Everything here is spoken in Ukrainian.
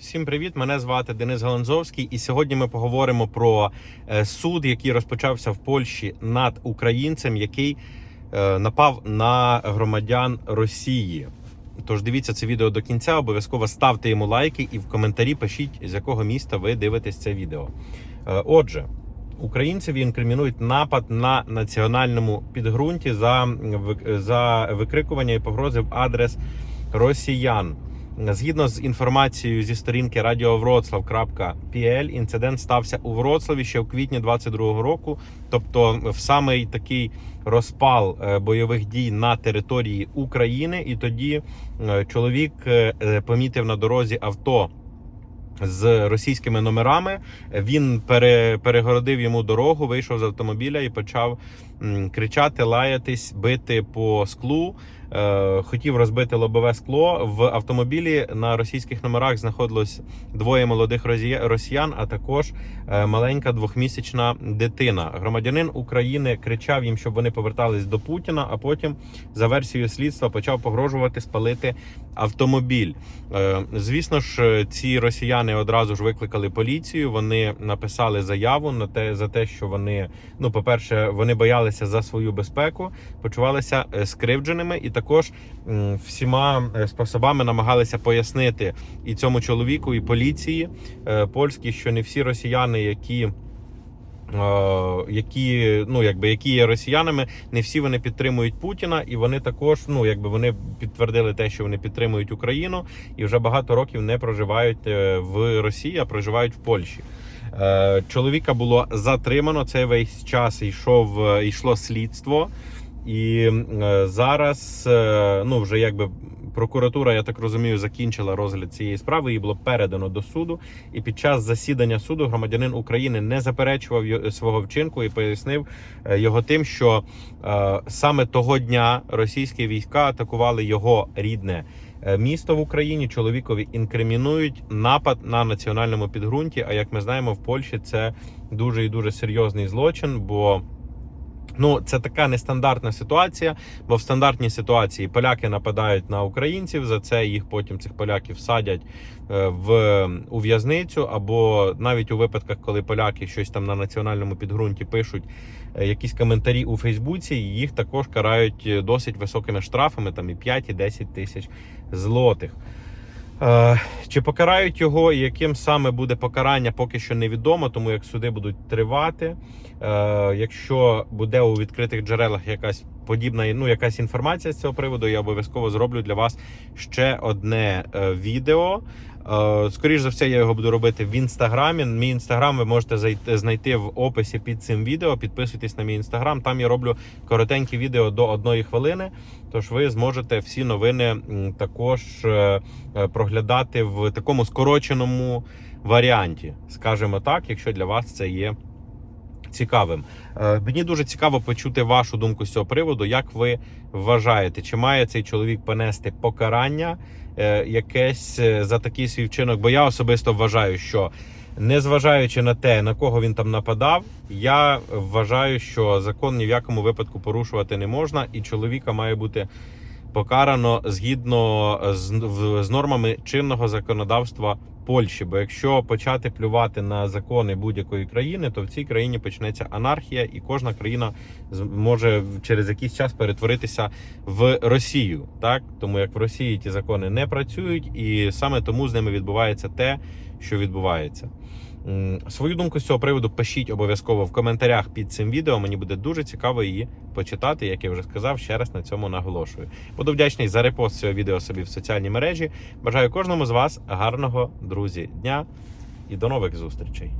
Всім привіт! Мене звати Денис Галанзовський, і сьогодні ми поговоримо про е, суд, який розпочався в Польщі над українцем, який е, напав на громадян Росії. Тож дивіться це відео до кінця. Обов'язково ставте йому лайки і в коментарі пишіть, з якого міста ви дивитесь це відео. Е, Отже, українцеві інкримінують напад на національному підґрунті за викрикування і погрози в адрес росіян. Згідно з інформацією зі сторінки radiowroclaw.pl, інцидент стався у Вроцлаві ще в квітні 22-го року, тобто в самий такий розпал е, бойових дій на території України. І тоді е, чоловік е, помітив на дорозі авто. З російськими номерами він пере, перегородив йому дорогу, вийшов з автомобіля і почав кричати, лаятись, бити по склу. Е, хотів розбити лобове скло. В автомобілі на російських номерах знаходилось двоє молодих росіян, а також е, маленька двохмісячна дитина. Громадянин України кричав їм, щоб вони повертались до Путіна. А потім, за версією слідства, почав погрожувати спалити автомобіль. Е, Звісно ж, ці росіяни одразу ж викликали поліцію. Вони написали заяву на те за те, що вони, ну, по-перше, вони боялися за свою безпеку, почувалися е, скривдженими, і також всіма е, способами намагалися пояснити і цьому чоловіку, і поліції е, польській, що не всі росіяни, які. Які ну якби які є росіянами, не всі вони підтримують Путіна, і вони також ну якби вони підтвердили те, що вони підтримують Україну, і вже багато років не проживають в Росії, а проживають в Польщі. Е, Чоловіка було затримано. Цей весь час йшов е, йшло слідство, і е, зараз ну вже якби. Прокуратура, я так розумію, закінчила розгляд цієї справи. Її було передано до суду. І під час засідання суду громадянин України не заперечував свого вчинку і пояснив його тим, що саме того дня російські війська атакували його рідне місто в Україні. Чоловікові інкримінують напад на національному підґрунті. А як ми знаємо, в Польщі це дуже і дуже серйозний злочин, бо Ну, це така нестандартна ситуація, бо в стандартній ситуації поляки нападають на українців. За це їх потім цих поляків садять е, в у в'язницю, або навіть у випадках, коли поляки щось там на національному підґрунті пишуть е, якісь коментарі у Фейсбуці, їх також карають е, досить високими штрафами, там і 5, і 10 тисяч злотих. Чи покарають його і яким саме буде покарання, поки що невідомо, тому як суди будуть тривати. Е, Якщо буде у відкритих джерелах якась подібна, ну якась інформація з цього приводу, я обов'язково зроблю для вас ще одне е, відео. Е, Скоріше за все, я його буду робити в інстаграмі. Мій інстаграм ви можете зайти знайти в описі під цим відео. Підписуйтесь на мій інстаграм. Там я роблю коротенькі відео до одної хвилини. Тож ви зможете всі новини також проглядати в такому скороченому варіанті, скажімо так, якщо для вас це є цікавим. Е, Мені дуже цікаво почути вашу думку з цього приводу. Як ви вважаєте, чи має цей чоловік понести покарання е, якесь е, за такий свій вчинок? Бо я особисто вважаю, що незважаючи на те, на кого він там нападав, я вважаю, що закон ні в якому випадку порушувати не можна, і чоловіка має бути покарано згідно з, з нормами чинного законодавства Польщі. Бо якщо почати плювати на закони будь-якої країни, то в цій країні почнеться анархія, і кожна країна може через якийсь час перетворитися в Росію. Так тому як в Росії ті закони не працюють, і саме тому з ними відбувається те, що відбувається. Свою думку з цього приводу пишіть обов'язково в коментарях під цим відео. Мені буде дуже цікаво її почитати, як я вже сказав, ще раз на цьому наголошую. Буду вдячний за репост цього відео собі в соціальній мережі. Бажаю кожному з вас гарного друзі дня і до нових зустрічей.